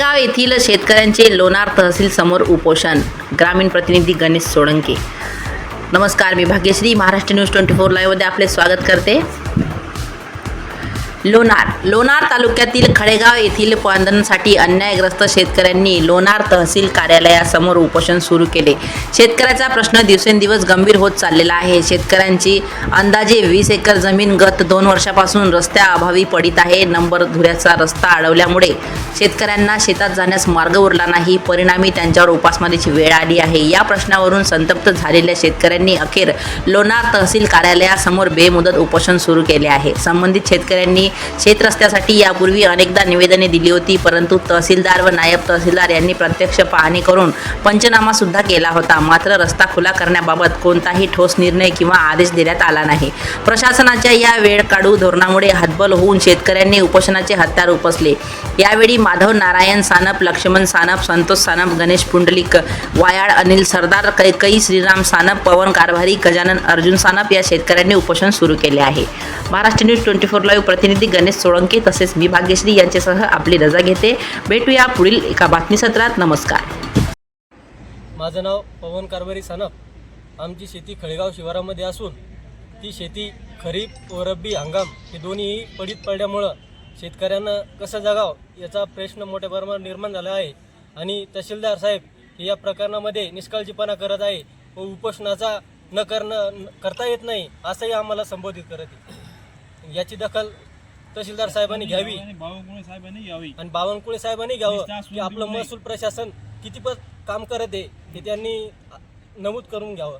येथील शेतकऱ्यांचे लोणार तहसील समोर उपोषण. ग्रामीण प्रतिनिधी गणेश सोळंके. नमस्कार मी Bhagyashree. Maharashtra news twenty four लाईव्हमध्ये आपले स्वागत करते. लोणार. लोणार तालुक्यातील खडेगाव येथील पांधरणसाठी अन्यायग्रस्त शेतकऱ्यांनी लोणार तहसील कार्यालयासमोर उपोषण सुरू केले. शेतकऱ्याचा प्रश्न दिवसेंदिवस गंभीर होत चाललेला आहे. शेतकऱ्यांची अंदाजे वीस एकर जमीन गत दोन वर्षापासून रस्त्याअभावी पडित आहे. नंबर धुऱ्याचा रस्ता अडवल्यामुळे शेतकऱ्यांना शेतात जाण्यास मार्ग उरला नाही. परिणामी त्यांच्यावर उपासमारीची वेळ आली आहे. या प्रश्नावरून संतप्त झालेल्या शेतकऱ्यांनी अखेर लोणार तहसील कार्यालयासमोर बेमुदत उपोषण सुरू केले आहे. संबंधित शेतकऱ्यांनी शेत रस्त्यासाठी यापूर्वी अनेकदा निवेदने दिली होती परंतु तहसीलदार व नायब तहसीलदार यांनी प्रत्यक्ष पाहणी करून पंचनामा सुद्धा केला होता. मात्र रस्ता खुला करण्याबाबत कोणताही ठोस निर्णय किंवा आदेश देण्यात आला नाही. प्रशासनाच्या या वेळ काढू धोरणामुळे हतबल होऊन शेतकऱ्यांनी उपोषणाचे हत्यार उपसले. यावेळी माधव नारायण सानप लक्ष्मण सानप संतोष सानप गणेश पुंडलिक वायाळ अनिल सरदार कैकई श्रीराम सानप पवन कारभारी गजानन अर्जुन सानप या शेतकऱ्यांनी उपोषण सुरू केले आहे. Maharashtra news twenty four live प्रतिनिधी गणेश सोळंके तसेच मी भाग्यश्री यांच्यासह आपली रजा घेते. भेटूया पुढील एका बातमीसत्रात. नमस्कार. माझं नाव पवन कारभारी सनप. आमची शेती खळेगाव शिवारामध्ये असून ती शेती खरीप व रब्बी हंगाम हे दोन्हीही पडीत पडल्यामुळं शेतकऱ्यांना कसं जगावं याचा प्रश्न मोठ्या प्रमाणात निर्माण झाला आहे आणि तहसीलदार साहेब हे या प्रकरणामध्ये निष्काळजीपणा करत आहे व उपोषणाचा न करणं न- करता येत नाही असंही आम्हाला संबोधित करत आहे. याची दखल तहसीलदार साहेबांनी घ्यावी. आणि बावनकुळे साहेबांनी यावी. आणि बावनकुळे साहेबांनी घ्यावं की आपलं महसूल प्रशासन किती पत काम करत आहे हे त्यांनी नमूद करून घ्यावं.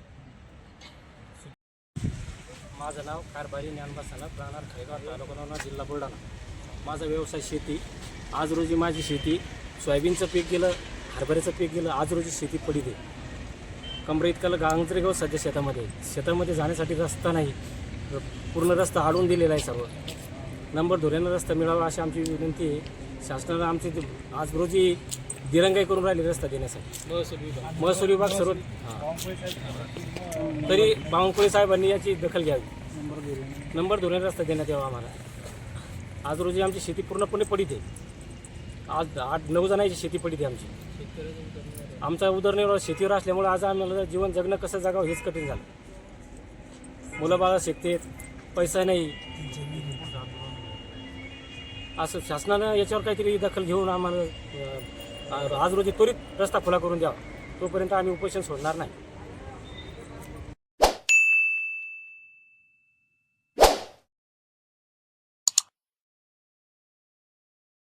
माझं नाव कारभारी ज्ञानबा सनप राहणार खैगाव तालुका जिल्हा बुलढाणा. माझा व्यवसाय शेती. आज रोजी माझी शेती सोयाबीनचं पीक गेलं हरभऱ्याचं पीक गेलं आज रोजी शेती पडीत आहे. कमरे इतकं गांजरे गहू सध्या शेतामध्ये. शेतामध्ये जाण्यासाठी रस्ता नाही. पूर्ण रस्ता आडून दिलेला आहे सर्व नंबर धुऱ्यांना रस्ता मिळावा अशी आमची विनंती आहे. शासनानं आमची आज रोजी दिरंगाई करून राहिली रस्ता देण्यासाठी. महसूल विभाग सर्व तरी बावनकुळे साहेबांनी याची दखल घ्यावी. नंबर धुऱ्याने रस्ता देण्यात यावा आम्हाला. आज रोजी आमची शेती पूर्णपणे पडीत आहे. आज आठ नऊ जणांची शेती पडीत आहे आमची. आमचा उदरनिर्वाह शेतीवर असल्यामुळे आज आम्हाला जीवन जगणं कसं जगावं हेच कठीण झालं. मुलं बाळा शिकतेत पैसा नाही. असं शासनानं याच्यावर काहीतरी दखल घेऊन आम्हाला आज रोजी त्वरित रस्ता खुला करून द्यावा. तोपर्यंत आम्ही उपोषण सोडणार नाही.